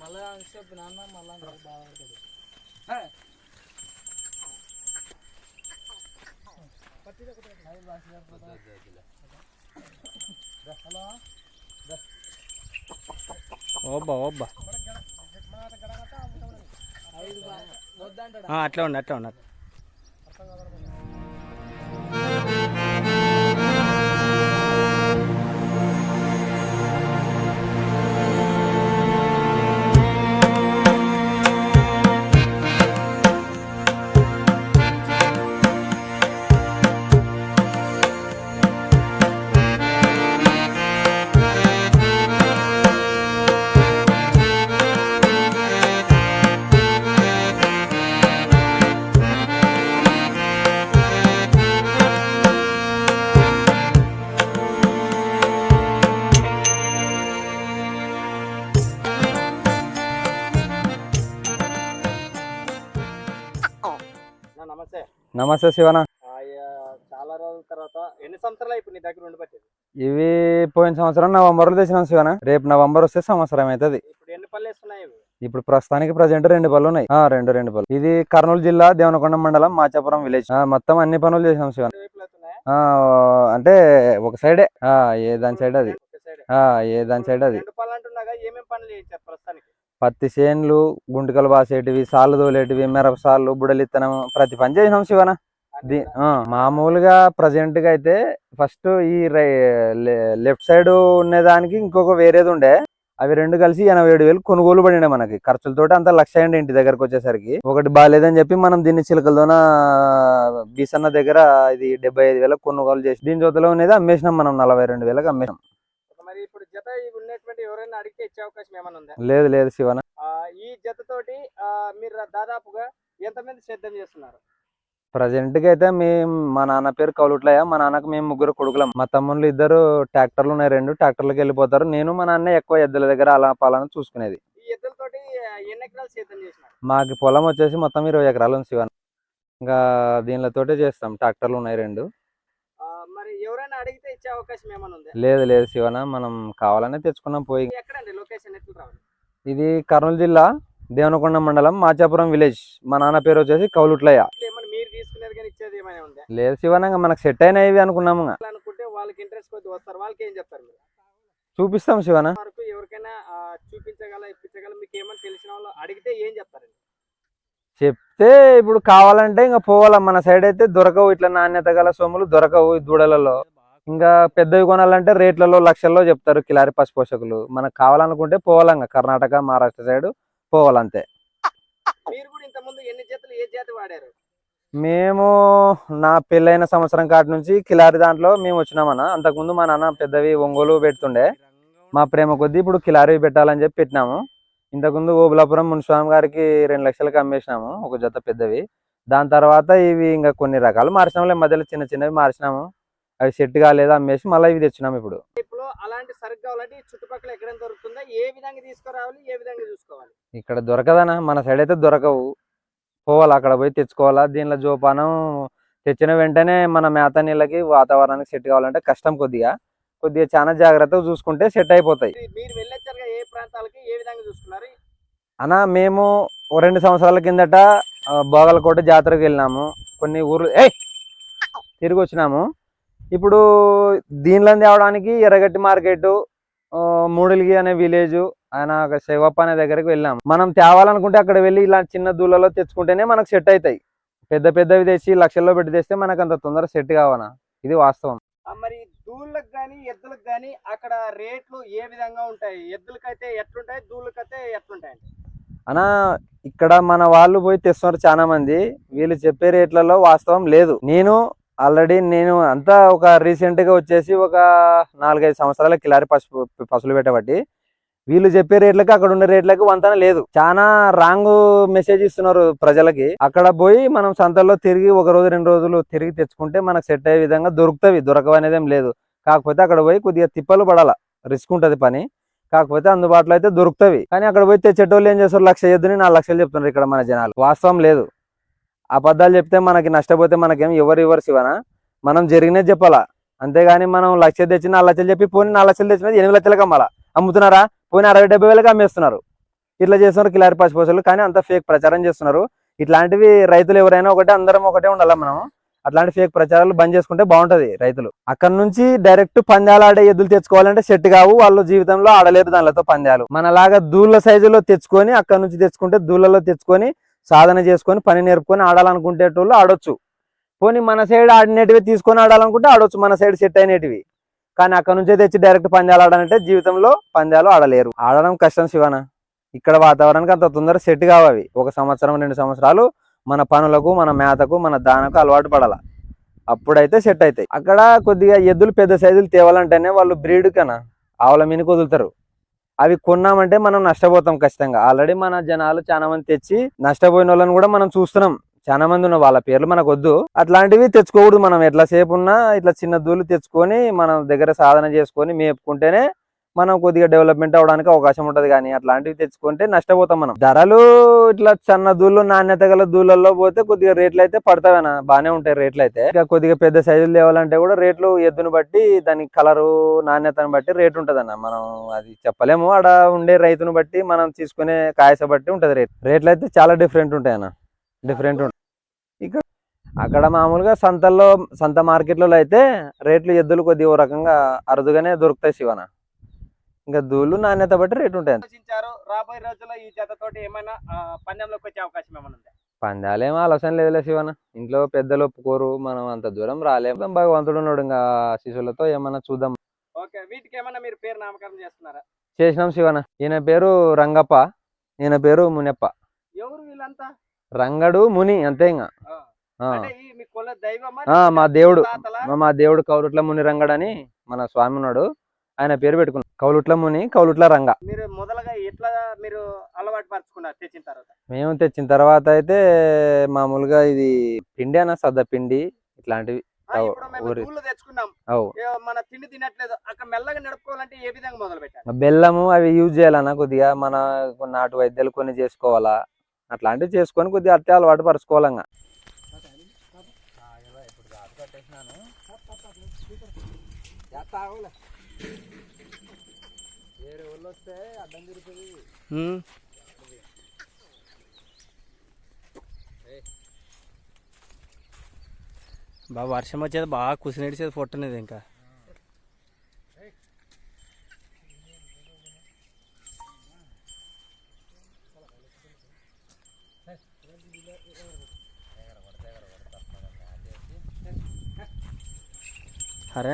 మళ్ళా చెప్పు నాన్న మళ్ళా బాగుంటుంది హలో ఓబ్బా ఓబ్బా ఐదు అట్లా ఉండి అట్లా ఉండి. నమస్తే శివన. చాలా రోజుల తర్వాత ఎన్ని సంవత్సరాలు ఇప్పుడు నీ దగ్గర ఉండిపెట్టేది ఇవి పోయిన సంవత్సరం నవంబర్లో తెచ్చినాం శివన. రేపు నవంబర్ వస్తే సంవత్సరం అవుతుంది. ఇప్పుడు ఎన్ని పళ్ళు వేస్తున్నాయి ఇవి? ఇప్పుడు ప్రస్తుతానికి ప్రజెంట్ రెండు పళ్ళు ఉన్నాయి. ఆ, రెండు రెండు పళ్ళు. ఇది కర్నూలు జిల్లా దేవనకొండ మండలం మాచాపురం విలేజ్. మొత్తం అన్ని పనులు చేసినాం శివన్. అంటే ఒక సైడే. ఏ దాని సైడ్ అది. ఏ దాని సైడ్ అది. పత్తి చేన్లు గుంటకలు బాసేటివి సాళ్ళు తోలేటివి మిరప సాళ్ళు బుడలిత్తనం ప్రతి పని చేసినాం శివన. మామూలుగా ప్రజెంట్గా అయితే ఫస్ట్ ఈ లెఫ్ట్ సైడ్ ఉండేదానికి ఇంకొక వేరేది ఉండే. అవి రెండు కలిసి ఎనభై ఏడు వేలు కొనుగోలు పడినాయి మనకి. ఖర్చులతోటి అంత లక్ష అయ్యండి ఇంటి దగ్గరకు వచ్చేసరికి. ఒకటి బాగాలేదని చెప్పి మనం దీన్ని చిలకలతోన బీసన్న దగ్గర ఇది డెబ్బై ఐదు వేలకు కొనుగోలు చేసి దీని జొతలో ఉన్నది అమ్మేసినాం మనం నలభై రెండు వేలకు అమ్మేసినాం. ఎవరైనా అడిగితే ఇచ్చే అవకాశం ఏమైనా ఉందా? లేదు లేదు శివన ఆ, ఈ జతతోటి మీరు దాదాపుగా ఎంతమంది సిద్ధం చేస్తున్నారు? ప్రజెంట్కి అయితే మేము మా నాన్న పేరు కౌలుట్లయ్య మా నాన్నకు మేము ముగ్గురు కొడుకులం. మా తమ్ముళ్ళు ఇద్దరు ట్రాక్టర్లు ఉన్నాయి రెండు ట్రాక్టర్లకు వెళ్ళిపోతారు. నేను మా నాన్న ఎక్కువ ఎద్దుల దగ్గర అలా పాలన చూసుకునేది. మాకు పొలం వచ్చేసి మొత్తం ఇరవై ఎకరాలు ఉంది శివన్ ఇంకా దీనితోటే చేస్తాం. ట్రాక్టర్లు ఉన్నాయి రెండు. అడిగితే ఇచ్చే అవకాశం ఏమైనా ఉందా? లేదు లేదు శివన మనం కావాలనే తెచ్చుకున్నాం పోయి. ఎక్కడండి? లొకేషన్ ఎట్లా రావాలి? ఇది కర్నూలు జిల్లా దేవనకొండ మండలం మాచాపురం విలేజ్. మా నాన్న పేరు వచ్చేసి కౌలుట్లయ్య. మీరు తీసుకునేది కానీ ఇచ్చేది ఏమైనా ఉందా? లేదు శివన ఇంకా మనకు సెట్ అయినవి అనుకున్నాము ఇంకా. అట్లా అనుకుంటే వాళ్ళకి ఇంట్రెస్ట్ కొద్ది వస్తారు. వాళ్ళకి ఏం చెప్తారు మీరు? చూపిస్తాం శివన వరకు ఎవరికైనా చూపించగల ఇప్పించగల మీకు ఏమైనా తెలిసిన వాళ్ళు అడిగితే ఏం చెప్తారండి? చెప్తే ఇప్పుడు కావాలంటే ఇంకా పోవాలా. మన సైడ్ అయితే దొరకవు. ఇట్లా నాణ్యత గల సొమ్ములు దొరకవు ఈ దూడలలో. ఇంకా పెద్దవి కొనాలంటే రేట్లలో లక్షల్లో చెప్తారు కిలారి పశు పోషకులు మనకు కావాలనుకుంటే పోవాలా ఇంకా కర్ణాటక మహారాష్ట్ర సైడ్ పోవాలంతే. మేము నా పెళ్ళైన సంవత్సరం కాటి నుంచి కిలారి దాంట్లో మేము వచ్చినామన్న. అంతకుముందు మా నాన్న పెద్దవి ఒంగోలు పెడుతుండే. మా ప్రేమ కొద్దీ ఇప్పుడు కిలారి పెట్టాలని చెప్పి పెట్టినాము. ఇంతకుముందు ఓబులాపురం మున్స్వామి గారికి రెండు లక్షలకి అమ్మేసినాము ఒక జత పెద్దవి. దాని తర్వాత ఇవి ఇంకా కొన్ని రకాలు మార్చినాములే. మధ్యలో చిన్న చిన్నవి మార్చినాము. అవి సెట్ కాలేదు అమ్మేసి మళ్ళీ ఇవి తెచ్చినాము ఇప్పుడు. ఇప్పుడు అలాంటి సరుకు కావాలంటే చుట్టుపక్కల ఎక్కడైనా దొరుకుతుందా? ఏ విధంగా తీసుకురావాలి? ఏ విధంగా చూసుకోవాలి? ఇక్కడ దొరకదనా? మన సైడ్ అయితే దొరకవు. పోవాలా అక్కడ పోయి తెచ్చుకోవాలా? దీనిలో జోపానం తెచ్చిన వెంటనే మన మేత నీళ్ళకి వాతావరణానికి సెట్ కావాలంటే కష్టం కొద్దిగా. కొద్దిగా చాలా జాగ్రత్తగా చూసుకుంటే సెట్ అయిపోతాయి. మీరు- మీరు వెళ్ళొచ్చారుగా ఏ ప్రాంతాలకి ఏ విధంగా చూసుకున్నారు? అన్న మేము రెండు సంవత్సరాల కిందట బోగలకోట జాతరకు వెళ్ళినాము. కొన్ని ఊర్లు ఏ తిరిగి వచ్చినాము. ఇప్పుడు దీనిలో తేవడానికి ఎర్రగట్టి మార్కెట్ మూడులిగి అనే విలేజ్ ఆయన ఒక శివప్ప అనే దగ్గరికి వెళ్ళాము మనం తేవాలనుకుంటే అక్కడ వెళ్ళి ఇలా చిన్న దూలలో తెచ్చుకుంటేనే మనకు సెట్ అవుతాయి. పెద్ద పెద్దవి తెచ్చి లక్షల్లో పెట్టి తెస్తే మనకు అంత తొందర సెట్ కావనా? ఇది వాస్తవం. మరి దూళ్ళకి కానీ ఎద్దులకు కానీ అక్కడ రేట్లు ఏ విధంగా ఉంటాయి? ఎద్దులకైతే ఎట్లుంటాయి? దూళ్ళకైతే ఎట్లుంటాయండి అనా ఇక్కడ మన వాళ్ళు పోయి తెస్తున్నారు చాలా మంది వీళ్ళు చెప్పే రేట్లలో వాస్తవం లేదు. నేను ఆల్రెడీ నేను అంతా ఒక రీసెంట్గా వచ్చేసి ఒక నాలుగైదు సంవత్సరాల కిలారి పసుపు పసులు పెట్టబట్టి వీళ్ళు చెప్పే రేట్లకి అక్కడ ఉండే రేట్లకి వంతన లేదు. చాలా రాంగ్ మెసేజ్ ఇస్తున్నారు ప్రజలకి. అక్కడ పోయి మనం సంతల్లో తిరిగి ఒక రోజు రెండు రోజులు తిరిగి తెచ్చుకుంటే మనకు సెట్ అయ్యే విధంగా దొరుకుతవి దొరకవనేది ఏం లేదు. కాకపోతే అక్కడ పోయి కొద్దిగా తిప్పలు పడాల. రిస్క్ ఉంటది పని. కాకపోతే అందుబాటులో అయితే దొరుకుతవి. కానీ అక్కడ పోయి తెచ్చేటోళ్ళు ఏం చేస్తారు? లక్ష ఎద్దుని నాలుగు లక్షలు చెప్తున్నారు ఇక్కడ మన జనాలు. వాస్తవం లేదు. అబద్ధాలు చెప్తే మనకి నష్టపోతే మనకేం? ఎవరు ఎవరు శివనా? మనం జరిగినది చెప్పాలా? అంతేగాని మనం లక్షలు తెచ్చి నాలుగు లక్షలు చెప్పి పోనీ నాలుగు లక్షలు తెచ్చినది ఎనిమిది లక్షలకు అమ్మాలా? అమ్ముతున్నారా? పోనీ అరవై డెబ్బై వేలకు అమ్మేస్తున్నారు. ఇట్లా చేస్తున్నారు కిలారి పసిపోసలు కానీ అంత ఫేక్ ప్రచారం చేస్తున్నారు. ఇట్లాంటివి రైతులు ఎవరైనా ఒకటే అందరం ఒకటే ఉండాలా మనం? అట్లాంటి ఫేక్ ప్రచారాలు బంద్ చేసుకుంటే బాగుంటది రైతులు. అక్కడ నుంచి డైరెక్ట్ పందాలు ఆడే ఎద్దులు తెచ్చుకోవాలంటే సెట్ కావు వాళ్ళు జీవితంలో ఆడలేరు దానిలతో పందాలు. మనలాగా దూళ్ళ సైజులో తెచ్చుకొని అక్కడ నుంచి తెచ్చుకుంటే దూళ్ళలో తెచ్చుకొని సాధన చేసుకొని పని నేర్పుకొని ఆడాలనుకుంటేటోళ్ళు ఆడొచ్చు. పోనీ మన సైడ్ ఆడినటివి తీసుకొని ఆడాలనుకుంటే ఆడొచ్చు మన సైడ్ సెట్ అయినటివి. కానీ అక్కడ నుంచే తెచ్చి డైరెక్ట్ పందాలు ఆడాలంటే జీవితంలో పందాలు ఆడలేరు. ఆడడం కష్టం శివన. ఇక్కడ వాతావరణానికి అంత తొందర సెట్ కావవి ఒక సంవత్సరం రెండు సంవత్సరాలు మన పనులకు మన మేతకు మన దానకు అలవాటు పడాల. అప్పుడైతే సెట్ అవుతాయి అక్కడ కొద్దిగా ఎద్దులు పెద్ద సైజులు తేవాలంటేనే వాళ్ళు బ్రీడ్ కన్నా ఆవుల మీనికి వదులుతారు. అవి కొన్నామంటే మనం నష్టపోతాం ఖచ్చితంగా. ఆల్రెడీ మన జనాలు చాలా మంది తెచ్చి నష్టపోయిన వాళ్ళని కూడా మనం చూస్తున్నాం. చాలా మంది ఉన్న వాళ్ళ పేర్లు మనకు వద్దు అట్లాంటివి తెచ్చుకోకూడదు మనం. ఎట్లా సేపు ఉన్నా ఇట్లా చిన్న దూలు తెచ్చుకొని మనం దగ్గర సాధన చేసుకొని మేపుకుంటేనే మనం కొద్దిగా డెవలప్మెంట్ అవడానికి అవకాశం ఉంటుంది కానీ అట్లాంటివి తెచ్చుకుంటే నష్టపోతాం మనం. ధరలు ఇట్లా చిన్న దూళ్ళు నాణ్యత గల దూళ్ళల్లో పోతే కొద్దిగా రేట్లు అయితే పడతావన బాగానే ఉంటాయి రేట్లు అయితే. ఇక కొద్దిగా పెద్ద సైజులు తేవాలంటే కూడా రేట్లు ఎద్దును బట్టి దాని కలరు నాణ్యతను బట్టి రేట్ ఉంటదన్న. మనం అది చెప్పలేము. ఆడ ఉండే రైతును బట్టి మనం తీసుకునే కాయస బట్టి ఉంటది రేట్. రేట్లు అయితే చాలా డిఫరెంట్ ఉంటాయి అన్న. డిఫరెంట్ ఉంటాయి ఇక్కడ అక్కడ మామూలుగా సంతల్లో సంత మార్కెట్లలో అయితే రేట్లు ఎద్దులు కొద్దిగా ఓ రకంగా అరుదుగానే దొరుకుతాయి శివన ఇంకా దూళ్ళు నాణ్యత బట్టి రేటు ఉంటాయి రాబోయే రోజుల్లో ఈ జతతోటి ఏమైనా పందెంలోకి వచ్చే అవకాశం ఏమైనా ఉందా? పందాలేం ఆలోచన లేదులే శివన ఇంట్లో పెద్దలు ఒప్పుకోరు మనం అంత దూరం రాలేము భగవంతుడు ఉన్నాడు ఇంకా శిశువులతో ఏమన్నా చూద్దాం. ఓకే వీటికి ఏమైనా మీరు పేరు నామకరణం చేస్తున్నారా? చేసినాం శివన ఈయన పేరు రంగప్ప ఈయన పేరు మునెప్ప. ఎవరు వీళ్ళంతా? రంగడు ముని అంతే ఇంకా. మీ దేవుడు? మా- దేవుడు కౌలుట్ల ముని రంగడు అని మన స్వామి ఉన్నాడు. ఆయన పేరు పెట్టుకున్నాం. కౌలుట్ల ముని కౌలుట్ల రంగ. మీరు మొదలుగా ఎట్లా మీరు అలవాటు పరుచుకున్నారు తెచ్చిన తర్వాత? మేము తెచ్చిన తర్వాత అయితే మామూలుగా ఇది పిండి అన్న సద్ద పిండి ఇట్లాంటివి. బెల్లము అవి యూజ్ చేయాలన్నా కొద్దిగా మన నాటు వైద్యాలు కొన్ని చేసుకోవాలా? అట్లాంటివి చేసుకొని కొద్దిగా అట్టే అలవాటు పరుచుకోవాలంగా. బాగా వర్షం వచ్చేది బాగా కుసినడిచేది పొట్టనేది ఇంకా.